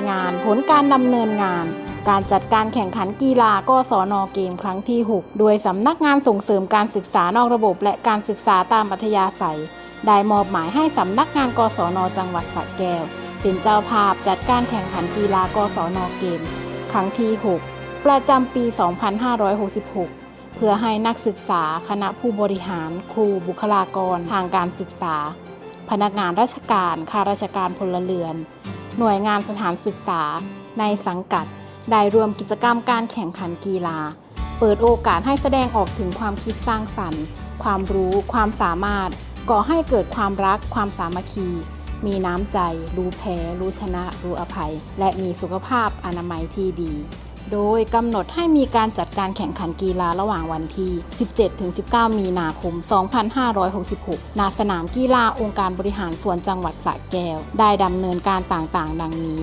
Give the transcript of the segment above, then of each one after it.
ายงาน ผลการดำเนินงาน การจัดการแข่งขันกีฬากศนเกมครั้งที่ 6 โดยสำนักงานส่งเสริมการศึกษานอกระบบ และการศึกษาตามอัธยาศัย ได้มอบหมายให้สำนักงานกศนจังหวัดสระแก้ว เป็นเจ้าภาพจัดการแข่งขันกีฬากศนเกม ครั้งที่ 6 ประจำปี 2566เพื่อให้นักศึกษาคณะผู้บริหาร ครูบุคลากรทางการศึกษา พนักงานราชการข้าราชการพลเรือน หน่วยงานสถานศึกษา ในสังกัด ได้รวมกิจกรรมการแข่งขันกีฬา เปิดโอกาสให้แสดงออกถึงความคิดสร้างสรรค์ ความรู้ ความสามารถ ก่อให้เกิดความรัก ความสามัคคี มีน้ำใจ รู้แพ้ รู้ชนะ รู้อภัย และมีสุขภาพอนามัยที่ดี โดยกำหนดให้มีการจัดการแข่งขันกีฬาระหว่างวันที่ 17-19 มีนาคม 2566 ณ สนามกีฬาองค์การบริหารส่วนจังหวัดสระแก้ว ได้ดำเนินการต่างๆ ดังนี้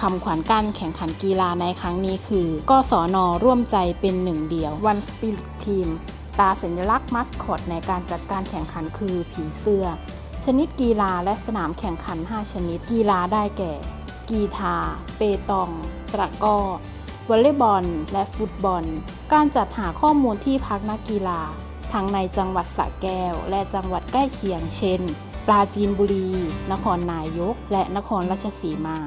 คำขวัญการแข่งขันกีฬาในครั้งนี้คือ กศนร่วมใจเป็นหนึ่งเดียว One Spirit Team ตาสัญลักษณ์มัสคอตในการจัดการแข่งขันคือผีเสื้อ ชนิดกีฬาและสนามแข่งขัน 5 ชนิดกีฬาได้แก่ กีฬาเปตอง ตะกร้อ วอลเลย์บอล และฟุตบอล การจัดหาข้อมูลที่พักนักกีฬา ทั้งในจังหวัดสระแก้ว และจังหวัดใกล้เคียง เช่น ปราจีนบุรี นครนายก และนครราชสีมา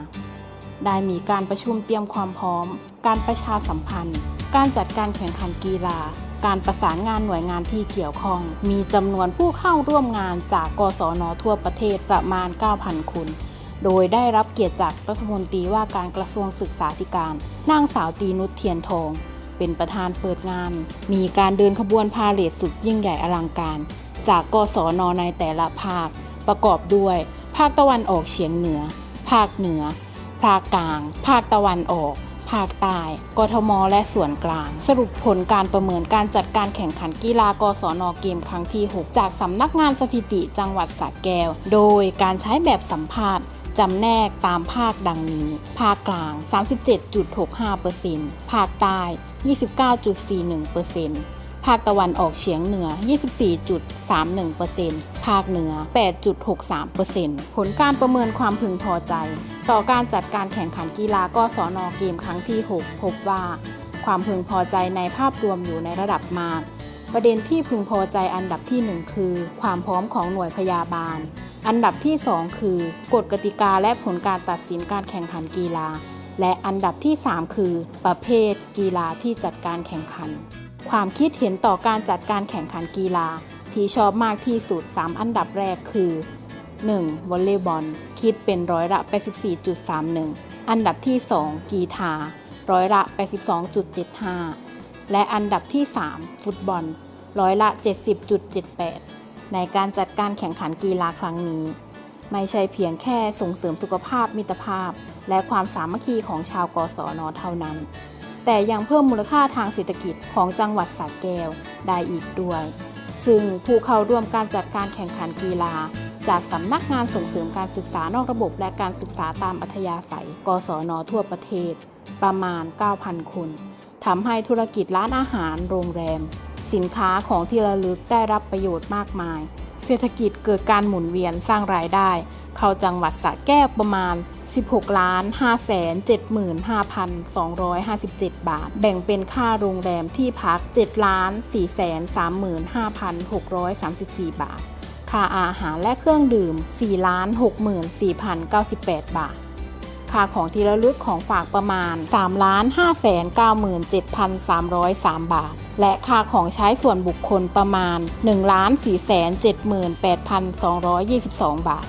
ได้มีการประชุมเตรียมความพร้อม การประชาสัมพันธ์ การจัดการแข่งขันกีฬา การประสานงานหน่วยงานที่เกี่ยวข้อง มีจำนวนผู้เข้าร่วมงานจากกศนทั่วประเทศประมาณ 9,000 คน โดยได้รับเกียรติจากรัฐมนตรีว่าการกระทรวงศึกษาธิการ นางสาวตีนุชเทียนทอง เป็นประธานเปิดงาน มีการเดินขบวนพาเหรดสุดยิ่งใหญ่อลังการ จากกศนในแต่ละภาค ประกอบด้วย ภาคตะวันออกเฉียงเหนือ ภาคเหนือ ภาคกลาง ภาคตะวันออก ภาคใต้ กทม และส่วนกลาง สรุปผลการประเมินการจัดการแข่งขันกีฬากศนเกมครั้งที่ 6 จากสำนักงานสถิติจังหวัดสระแก้ว โดยการใช้แบบสัมภาษณ์ จำแนกตามภาคดังนี้ ภาคกลาง 37.65%ภาคใต้ 29.41%ภาคตะวันออกเฉียงเหนือ 24.31%ภาคเหนือ 8.63%ผลการประเมินความพึงพอใจ ต่อการจัดการแข่งขันกีฬากศนเกมครั้งที่ 6 พบว่า ความพึงพอใจในภาพรวมอยู่ในระดับมาก ประเด็นที่พึงพอใจอันดับที่ 1 คือ ความพร้อมของหน่วยพยาบาล อันดับที่ 2 คือกฎกติกาและผลการตัดสินการแข่งขันกีฬา และอันดับที่ 3 คือ ประเภทกีฬาที่จัดการแข่งขัน ความคิดเห็นต่อการจัดการแข่งขันกีฬา ที่ชอบมากที่สุด 3 อันดับแรกคือ 1. วอลเลย์บอล คิดเป็นร้อยละ 84.31 อันดับที่ 2 กีฬาร้อยละ 82.75 และอันดับที่ 3 ฟุตบอล ร้อยละ 70.78 ในการจัดการแข่งขันกีฬาครั้งนี้ ไม่ใช่เพียงแค่ส่งเสริมสุขภาพมิตรภาพ และความสามัคคีของชาวกศนเท่านั้น แต่ยังเพิ่มมูลค่าทางเศรษฐกิจของจังหวัดสระแก้วได้อีกด้วย ซึ่งผู้เข้าร่วมการจัดการแข่งขันกีฬา จากสำนักงานส่งเสริมการศึกษานอกระบบ และการศึกษาตามอัธยาศัย กศนทั่วประเทศ ประมาณ 9,000 คนทำให้ธุรกิจร้านอาหาร โรงแรม สินค้าของที่ระลึกได้รับประโยชน์มากมาย เศรษฐกิจเกิดการหมุนเวียนสร้างรายได้ เข้าจังหวัดสระแก้วประมาณ 16ล้าน5แสน75,257 บาท แบ่งเป็นค่าโรงแรมที่พัก7ล้าน4แสน35,634 บาท ค่าอาหารและเครื่องดื่ม4ล้าน64,098 บาท ค่าของที่ระลึกของฝากประมาณ 3,597,303 บาท และค่าของใช้ส่วนบุคคลประมาณ 1,478,222 บาท